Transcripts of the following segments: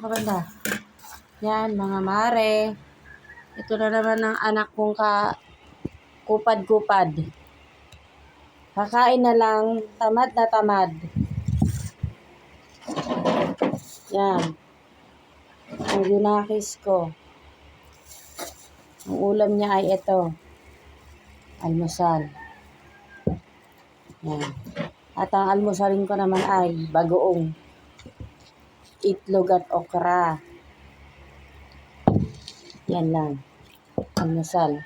Ito. Yan, mga mare. Ito na naman ang anak kong ka kupad-kupad. Kakain na lang, tamad na tamad. Yan. Ang ginakis ko. Ang ulam niya ay ito. Almusal. Yan. At ang almusalin ko naman ay bagoong itlog at okra. Yan lang. Almusal.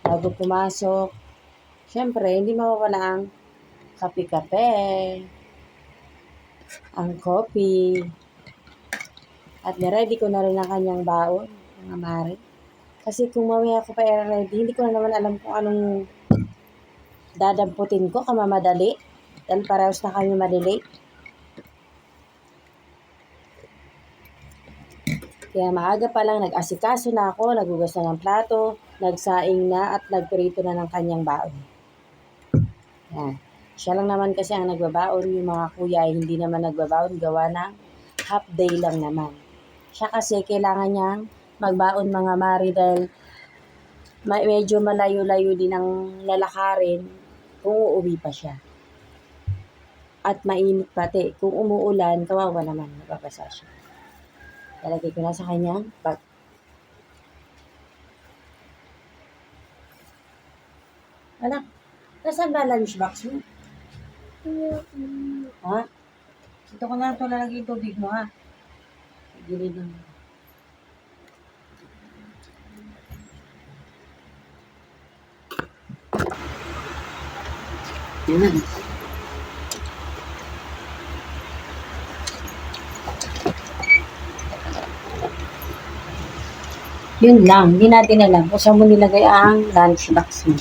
Bago pumasok, syempre, hindi mawawala ang kape-kape, ang coffee, at niready ko na rin ang kanyang baon, mga mare. Kasi kung mamaya ko pa i-ready, hindi ko na naman alam kung anong dadamputin ko, kamamadali. Dahil parehas na kami madali. Kaya maaga pa lang, nag-asikaso na ako, nagugas na ng plato, nagsaing na at nagprito na ng kanyang baon. Yan. Siya lang naman kasi ang nagbabaon, yung mga kuya ay hindi naman nagbabaon, gawa ng half day lang naman. Siya kasi kailangan niyang magbaon mga mari dahil medyo malayo-layo din ang lalakarin kung uuwi pa siya. At mainit pati. Kung umuulan, kawawa naman, mababasa siya. Lalagay ko na sa kanyang bag. Anak, nasaan ba lunch box mo? Ha? Ito ko na ito lalagay yung tubig mo, ha? Gilid mo. Yan. Yun lang, hindi natin alam kung saan mo nilagay ang lunch box mo.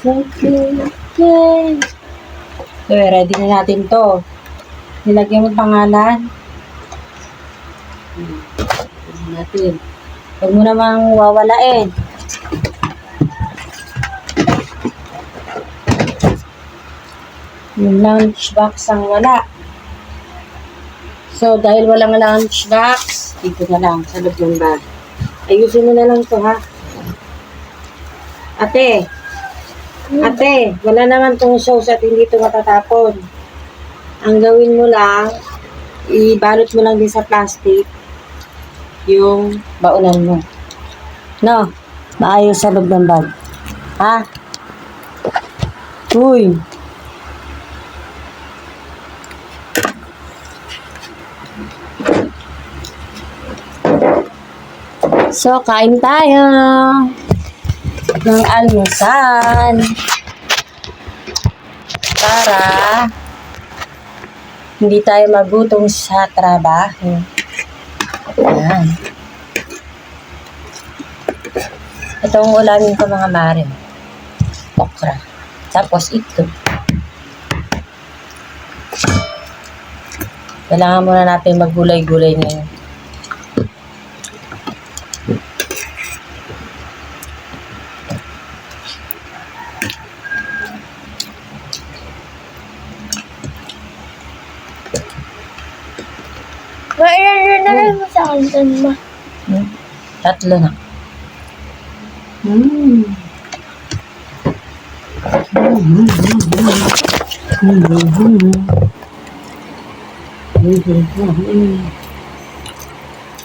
Okay, okay. Ready na natin to. Nilagyan mo pangalan. Hmm. Natin. Huwag mo namang wawalain. Yung lunch box ang wala. So, dahil walang lunch box, dito na lang sa loob ng bag. Ayusin mo na lang to ha. Ate, ate, wala naman tong sauce at hindi to matatapon. Ang gawin mo lang, ibalot mo lang din sa plastic yung baunan mo. No, maayos sa loob ng bag. Ha? Uy, So, kain tayo ng almusal para hindi tayo magutom sa trabaho. Yan. Ito ang ulamin ko mga mare. Okra. Tapos ito. Kailangan muna natin maggulay-gulay ngayon. Mailan na lang mo sa akin ma. Hmm? Tatlo na. Mm.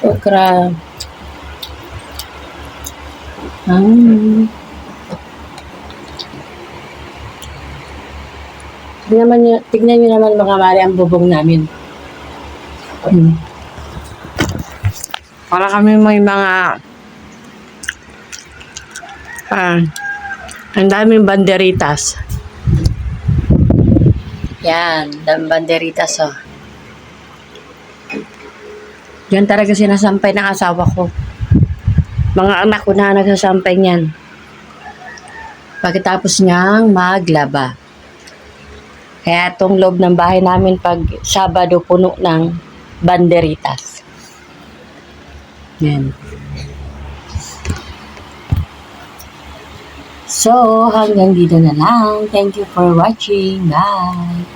Okra. Mm. Tignan, nyo, tignan nyo naman mga mari ang bubong namin. Hmm. Para kami may mga ah, ang daming banderitas. Yan, daming banderitas oh. Yan talaga sinasampay ng asawa ko. Mga anak ko na nagsasampay niyan. Pagkatapos niyang maglaba. Kaya itong loob ng bahay namin pag Sabado puno ng banderitas. Yan. So, hanggang dito na lang. Thank you for watching. Bye!